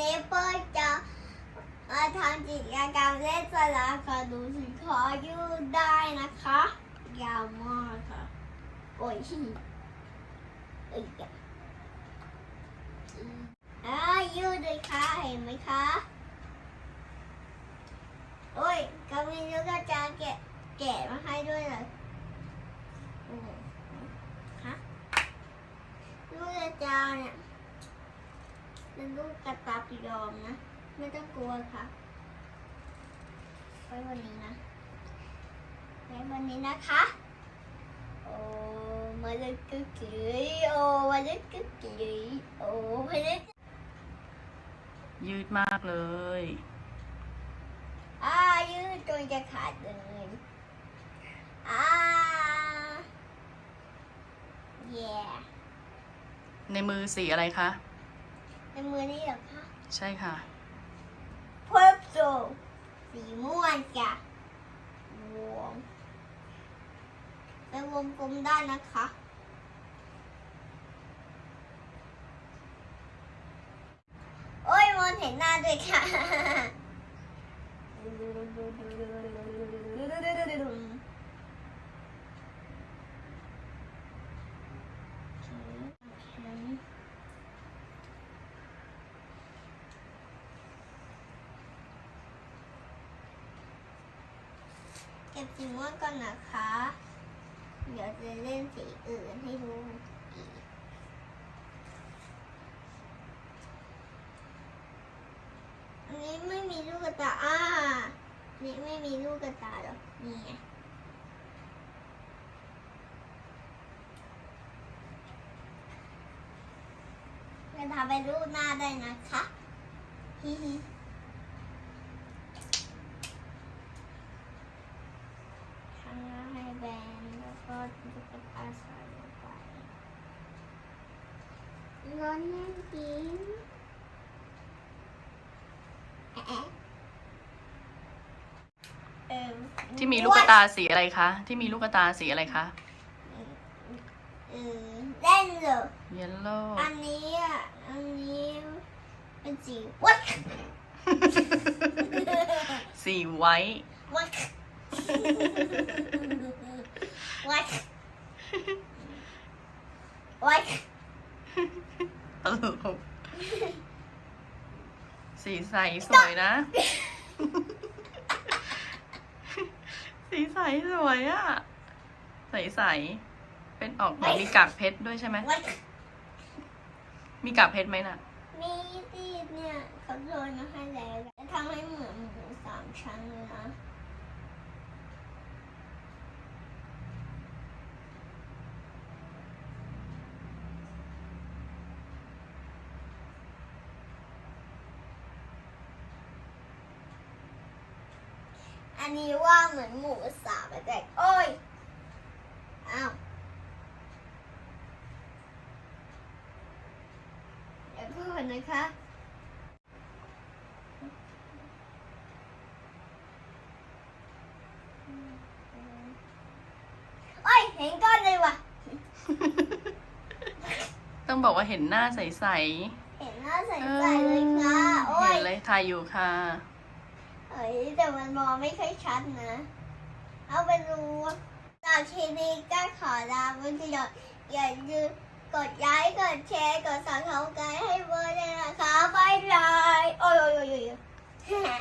นี้เปิ้ลจะมาทำกิจกรรมเล่นสลาค่ะดูสิขอยืดได้นะคะ ยาวมากค่ะ โอ้ยเอ้ยอ่ายืดเลยค่ะ เห็นไหมคะ โอ้ยก็มีลูกกระจาแกะแกะมาให้ด้วยเลยฮะลูกกระจาเนี่ย เป็นลูกกระตาปียอมนะ ไม่ต้องกลัวค่ะไว้วันนี้นะไว้วันนี้นะคะ โอ้มาเลยกึกกึยโอ้มาเลยกึกกึยโอ้มาเลยยืดมากเลยอ่ายืดจนจะขาดเลยอ่า yeah ในมือสีอะไรคะ ในมือนี่เหรอคะใช่ค่ะ purple สีม่วงจ้ะวงเป็นวงกลมได้นะคะโอ้ยมอนเห็นหน้าด้วยค่ะ ก็บสีม่วงก่อนนะคะ เดี๋ยวจะเล่นสีอื่นให้ดูอีกอันนี้ไม่มีลูกกระตาอ่านี่ไม่มีลูกกระตาหรอกนี่ไงจะทำเป็นรูปหน้าได้นะคะฮิฮิข้างหน้าให้แบน แล้วก็ลูกกระตาใส่ลงไปร้อนแน่นจริงเอิ่มที่มีลูกตาสีอะไรคะ ที่มีลูกตาสีอะไรคะเออเล่นเลย yellow อันนี้อะ อันนี้เป็นสีวัดสีไว้วัด วัดวัดตลกสีใสสวยนะ สีใสสวยอะใสใสๆเป็นออกเหมือนมีกากเพชรด้วยใช่ไหมวัดมีกากเพชรไหมน่ะ มีตีเนี่ยเขาโรยมาให้แล้วจะทำให้เหมือนหมูสามชั้นเลยนะ อั นนี้ว่าเหมือนหมูสามแต่โอ้ยอ้าวเดี๋ยวก่อนนะคะโอ้ยเห็นก้อนเลยว่ะ ต้องบอกว่าเห็นหน้าใสใสเห็นหน้าใสๆเอๆเลยค่ะโอ้เห็ย นเลยถ่ายอยู่ค่ะ เอ้ยแต่มันมองไม่ค่อยชัดนะ เอาไปดูจากทีนี้ก็ขอลาไปก่อดอย่าลืมกดไลค์กดแชร์กดซับสไครต์ให้เบอร์เลยนะคะบายบายโอ้ยโอ้ยโอ้ย